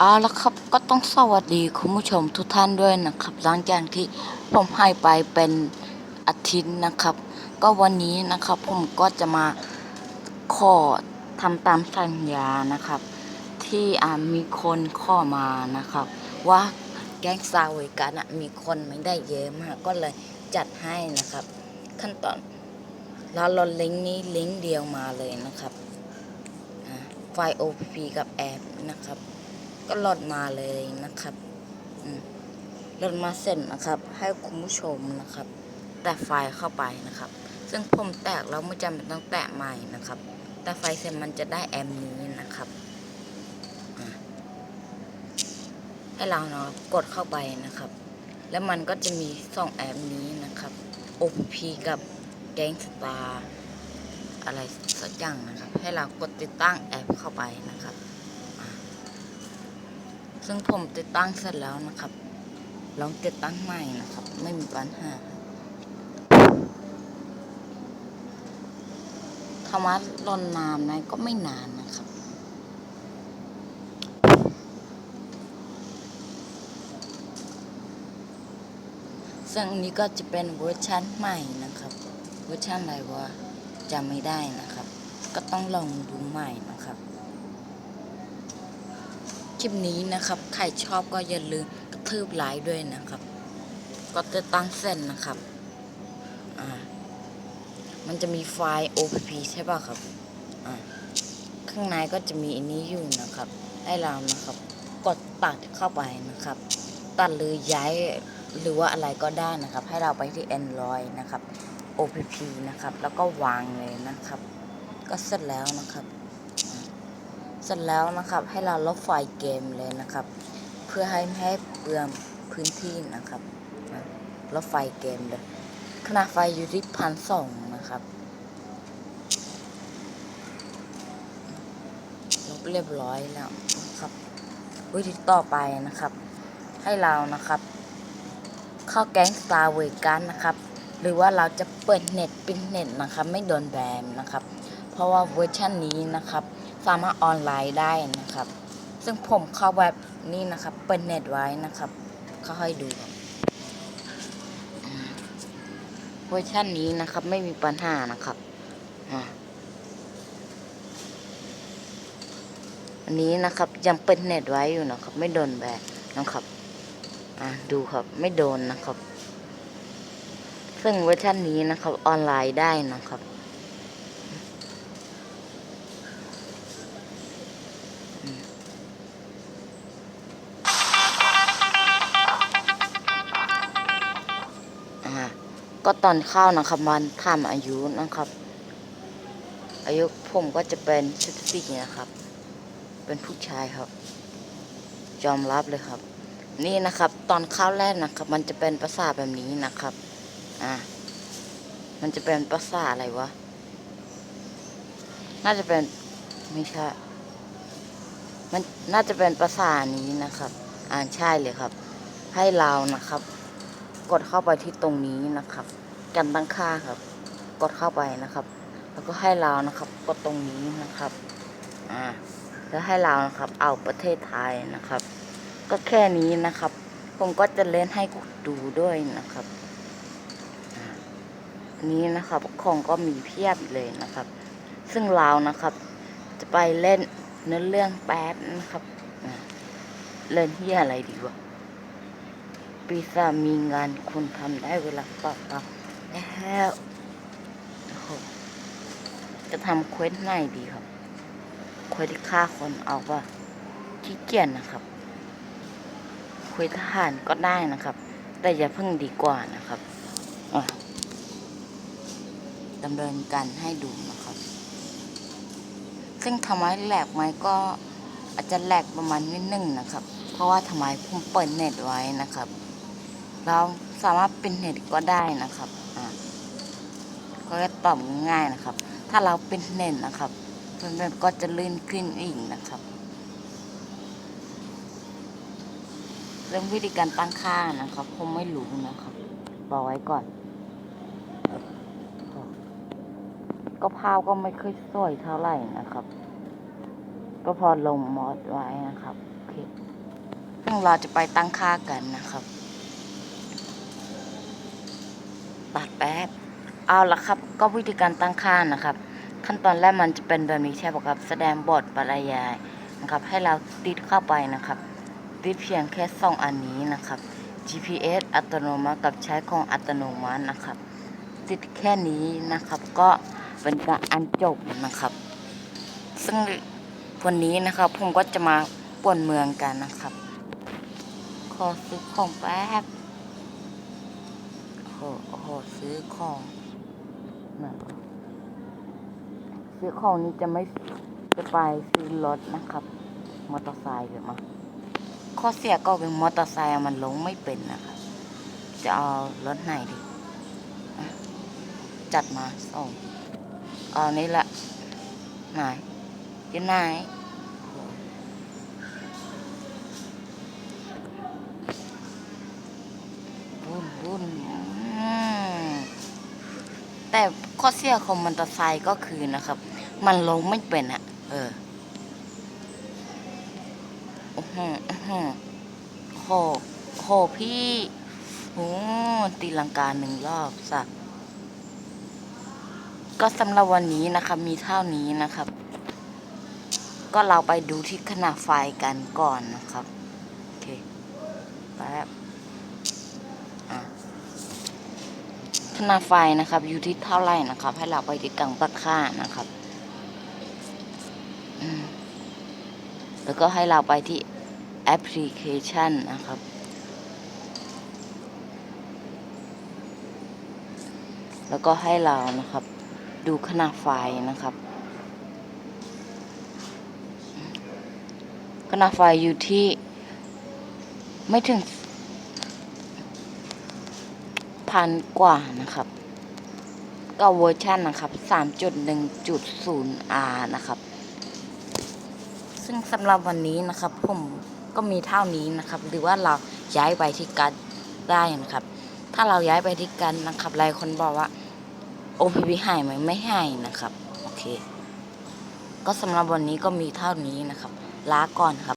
เอาละครับก็ต้องสวัสดีคุณผู้ชมทุกท่านด้วยนะครับ หลังจากที่ผมให้ไปเป็นอาทิตย์นะครับ ก็วันนี้นะครับผมก็จะมาขอทำตามสัญญานะครับ ที่อามีคนข้อมานะครับ ว่าแก๊งซาเวกันมีคนไม่ได้เยอะมากก็เลยจัดให้นะครับ ขั้นตอนเราลิงก์นี้ลิงก์เดียวมาเลยนะครับไฟล์ OPP กับแอปนะครับ ก็โหลดมาเลยนะครับโหลดมาเสร็จนะครับ ให้คุณผู้ชมนะครับ แตะไฟเข้าไปนะครับ ซึ่งผมแตกแล้วไม่จำเป็นต้องแตะใหม่นะครับ แต่ไฟเสร็จมันจะได้แอมนี้นะครับให้เราเนาะกดเข้าไปนะครับ แล้วมันก็จะมีสองแอปนี้นะครับ OPP กับแกงสตาร์อะไรสักอย่างนะครับ ให้เรากดติดตั้งแอปเข้าไปนะครับ ซึ่งผมติดตั้งเสร็จแล้วนะครับ ลองติดตั้งใหม่นะครับ ไม่มีปัญหาธรรมะรอนนานไหมก็ไม่นานนะครับซึ่งอันนี้ก็จะเป็นเวอร์ชันใหม่นะครับ เวอร์ชันอะไรวะจำไม่ได้นะครับ ก็ต้องลองดูใหม่นะครับ ลิปนี้นะครับ ใครชอบก็อย่าลืมกระทืบไลค์ด้วยนะครับ ก็จะตั้งเส้นนะครับ อ่า มันจะมีไฟล์ OPP ใช่ป่ะครับ อ่า ข้างในก็จะมีอันนี้อยู่นะครับ ให้เรานะครับ กดตัดเข้าไปนะครับ ตัดหรือย้ายหรือว่าอะไรก็ได้นะครับ ให้เราไปที่ Android นะครับ OPP นะครับ แล้วก็วางเลยนะครับ ก็เสร็จแล้วนะครับ เสร็จแล้วนะครับให้เราลบไฟล์เกมเลยนะครับ เพื่อให้ไม่ให้เปลืองพื้นที่นะครับลบไฟล์เกมเลยขนาดไฟอยู่ที่พันสองนะครับลบเรียบร้อยแล้วนะครับ วิธีต่อไปนะครับ ให้เรานะครับ เข้าแก๊ง Star w a g a n นะครับหรือว่าเราจะเปิดเน็ตปิดเน็ตนะครับ ไม่โดนแบนนะครับ เพราะว่าเวอร์ชันนี้นะครับ สามารถออนไลน์ได้นะครับ ซึ่งผมเข้าแบบนี้นะครับเปิดเน็ตไว้นะครับ เขาให้ดูเวอร์ชันนี้นะครับไม่มีปัญหานะครับอันนี้นะครับยังเปิดเน็ตไว้อยู่นะครับ ไม่โดนแบนนะครับอ่าดูครับไม่โดนนะครับ ซึ่งเวอร์ชันนี้นะครับออนไลน์ได้นะครับ ก็ตอนเข้านะครับมันทำอายุนะครับ อายุผมก็จะเป็นสิบสี่นะครับ เป็นผู้ชายครับ ยอมรับเลยครับ นี่นะครับ ตอนเข้าแรกนะครับ มันจะเป็นภาษาแบบนี้นะครับ อ่ามันจะเป็นภาษาอะไรวะ น่าจะเป็นไม่ใช่ มันน่าจะเป็นภาษานี้นะครับ อ่านใช่เลยครับ ให้เรานะครับ กดเข้าไปที่ตรงนี้นะครับการตั้งค่าครับ กดเข้าไปนะครับ แล้วก็ให้เรานะครับ กดตรงนี้นะครับอ่าแล้วให้เรานะครับ เอาประเทศไทยนะครับ ก็แค่นี้นะครับ ผมก็จะเล่นให้ดูด้วยนะครับนี้นะครับของก็มีเพียบเลยนะครับ ซึ่งเรานะครับ จะไปเล่นเนื้อเรื่องแป๊บนะครับเล่นที่อะไรดีวะ ปีศาจมีงานคุณทำได้เวลาต่อต่อแล้วจะทำเควสไหนดีครับเควสที่ฆ่าคนเอาว่าขี้เกียจนะครับเควสทหารก็ได้นะครับ แต่อย่าเพิ่งดีกว่านะครับดำเนินการให้ดูนะครับ ซึ่งทำไมแหลกไหมก็อาจจะแหลกประมาณนิดนึงนะครับ เพราะว่าทำไมผมเปิดเน็ตไว้นะครับ เราสามารถเปิดเน็ตก็ได้นะครับอ่าก็จะตอบง่ายนะครับ ถ้าเราเปิดเน็ตนะครับมันก็จะลื่นขึ้นอีกนะครับ เรื่องวิธีการตั้งค่านะครับผมไม่รู้นะครับ บอกไว้ก่อน ก็ภาพก็ไม่ค่อยสวยเท่าไหร่นะครับ ก็พอลงมอดไว้นะครับโอเคซึ่งเราจะไปตั้งค่ากันนะครับ ตัดแป๊บ เอาละครับ ก็วิธีการตั้งค่านะครับ ขั้นตอนแรกมันจะเป็นแบบนี้ใช่ปะครับ แสดงบทบรรยายนะครับ ให้เราติดเข้าไปนะครับ ติดเพียงแค่สองอันนี้นะครับ GPS อัตโนมัติกับใช้ของอัตโนมัตินะครับ ติดแค่นี้นะครับ ก็เป็นการอันจบนะครับ ซึ่งวันนี้นะครับผมก็จะมาป่วนเมืองกันนะครับ ขอซื้อของแป๊บ โอ้โหซื้อของนะซื้อของนี้จะไม่จะไปซื้อรถนะครับ มอเตอร์ไซค์หรือมาข้อเสียก็เป็นมอเตอร์ไซค์มันลงไม่เป็นนะครับ จะเอารถไหนดีจัดมาส่งเอานี่แหละไหนยังไหนวุ่นวุ่น แต่ข้อเสียของมอเตอร์ไซค์ก็คือนะครับ มันลงไม่เป็นอะเออโอ้โหโอ้โหโหโหพี่โอ้ตีลังกาหนึ่งรอบสัก ก็สำหรับวันนี้นะครับ มีเท่านี้นะครับ ก็เราไปดูที่ขนาดไฟกันก่อนนะครับ โอเค แป๊บอะ ขนาดไฟนะครับ อยู่ที่เท่าไหร่นะครับ ให้เราไปที่กลางตะค่านะครับแล้วก็ให้เราไปที่แอปพลิเคชันนะครับ แล้วก็ให้เรานะครับ ดูขนาดไฟนะครับ ขนาดไฟอยู่ที่ไม่ถึง พันกว่านะครับก็เวอร์ชันนะครับ 3.1.0R นะครับ ซึ่งสำหรับวันนี้นะครับ ผมก็มีเท่านี้นะครับ หรือว่าเราย้ายไปที่กันได้นะครับ ถ้าเราย้ายไปที่กันนะครับหลายคนบอกว่า OPP หายไหมไม่หายนะครับ โอเค ก็สำหรับวันนี้ก็มีเท่านี้นะครับ ลาก่อนครับ